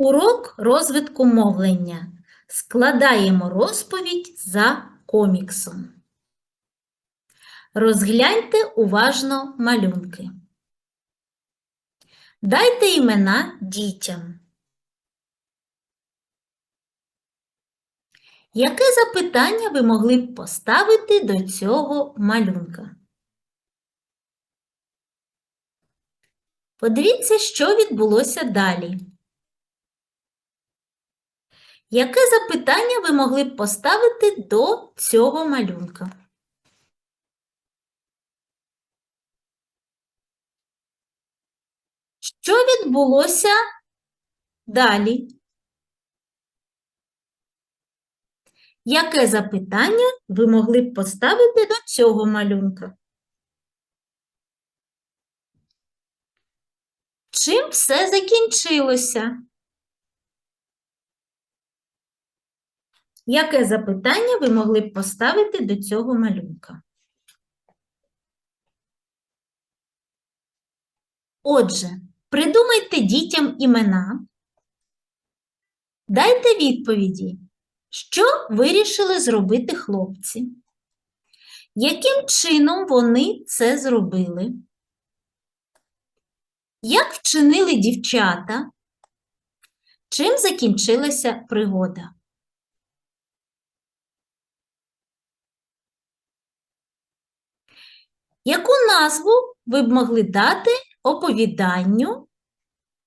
Урок розвитку мовлення. Складаємо розповідь за коміксом. Розгляньте уважно малюнки. Дайте імена дітям. Яке запитання ви могли б поставити до цього малюнка? Подивіться, що відбулося далі. Яке запитання ви могли б поставити до цього малюнка? Що відбулося далі? Яке запитання ви могли б поставити до цього малюнка? Чим все закінчилося? Яке запитання ви могли б поставити до цього малюнка? Отже, придумайте дітям імена, дайте відповіді, що вирішили зробити хлопці, яким чином вони це зробили, як вчинили дівчата, чим закінчилася пригода. Яку назву ви б могли дати оповіданню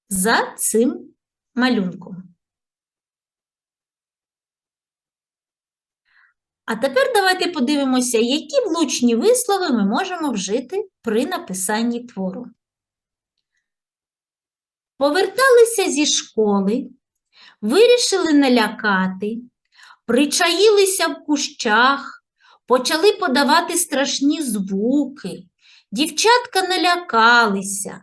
за цим малюнком? А тепер давайте подивимося, які влучні вислови ми можемо вжити при написанні твору. Поверталися зі школи, вирішили налякати, причаїлися в кущах, почали подавати страшні звуки. Дівчатка налякалися,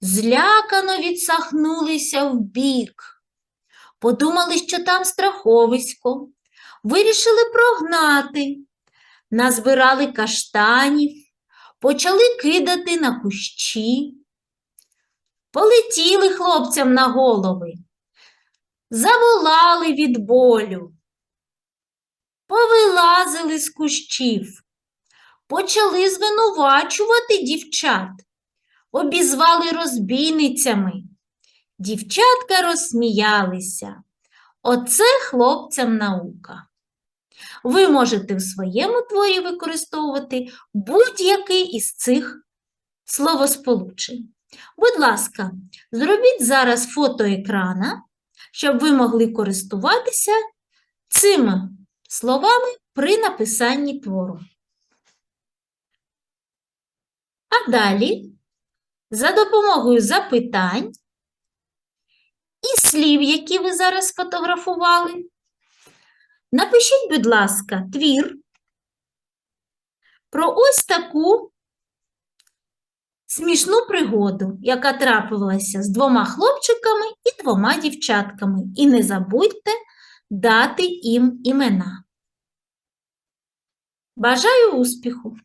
злякано відсахнулися вбік. Подумали, що там страховисько, вирішили прогнати, назбирали каштанів, почали кидати на кущі. Полетіли хлопцям на голови, заволали від болю, повилазили з кущів, почали звинувачувати дівчат, обізвали розбійницями. Дівчатка розсміялися. Оце хлопцям наука. Ви можете в своєму творі використовувати будь-який із цих словосполучень. Будь ласка, зробіть зараз фото екрана, щоб ви могли користуватися цими словами при написанні твору. А далі, за допомогою запитань і слів, які ви зараз сфотографували, напишіть, будь ласка, твір про ось таку смішну пригоду, яка трапилася з двома хлопчиками і двома дівчатками. І не забудьте дати їм імена. Бажаю успіху!